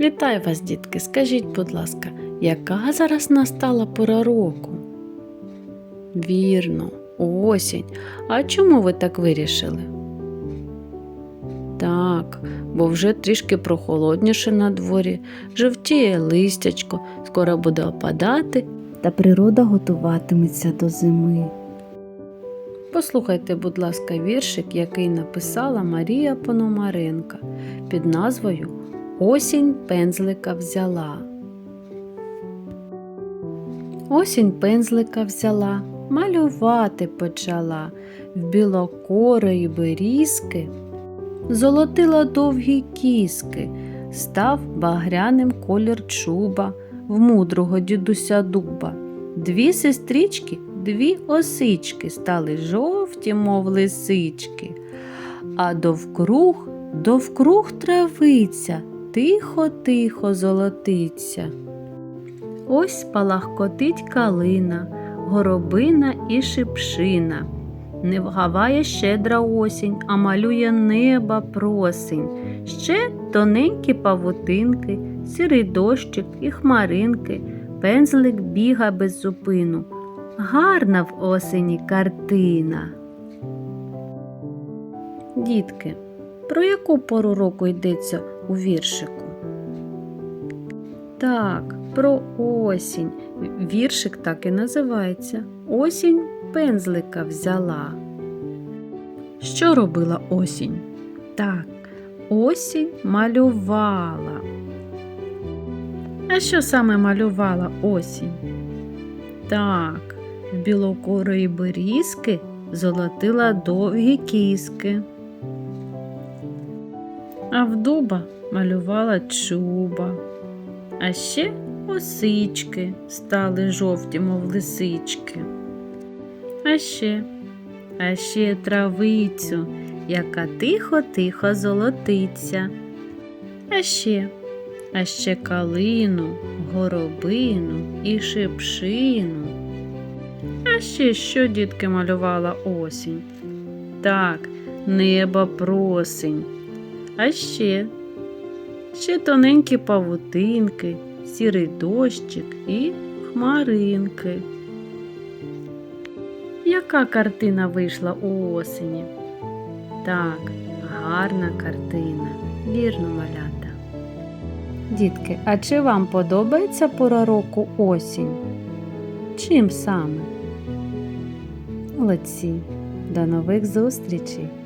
Вітаю вас, дітки. Скажіть, будь ласка, яка зараз настала пора року? Вірно, осінь. А чому ви так вирішили? Так, бо вже трішки прохолодніше на дворі, жовтіє листячко, скоро буде опадати, та природа готуватиметься до зими. Послухайте, будь ласка, віршик, який написала Марія Пономаренка під назвою Осінь пензлика взяла. Осінь пензлика взяла, малювати почала, в білокорої берізки золотила довгі кіски, став багряним колір чуба в мудрого дідуся дуба. Дві сестрички, дві осички стали жовті, мов лисички, а довкруг, довкруг травиця, тихо-тихо золотиться. Ось палахкотить калина, горобина і шипшина. Не вгаває щедра осінь, а малює неба просень. Ще тоненькі павутинки, сірий дощик і хмаринки, пензлик біга без зупину. Гарна в осені картина. Дітки, про яку пору року йдеться у віршику? Так, про осінь. Віршик так і називається. Осінь пензлика взяла. Що робила осінь? Так, осінь малювала. А що саме малювала осінь? Так, білокорої берізки золотила довгі кіски. А в дуба малювала чуба. А ще осички стали жовті, мов лисички. А ще, а ще травицю, яка тихо-тихо золотиться. А ще, а ще калину, горобину і шипшину. А ще що дітки малювала осінь? Так, небо просень. А ще, ще тоненькі павутинки, сірий дощик і хмаринки. Яка картина вийшла у осені? Так, гарна картина, вірно малята. Дітки, а чи вам подобається пора року осінь? Чим саме? Молодці! До нових зустрічей!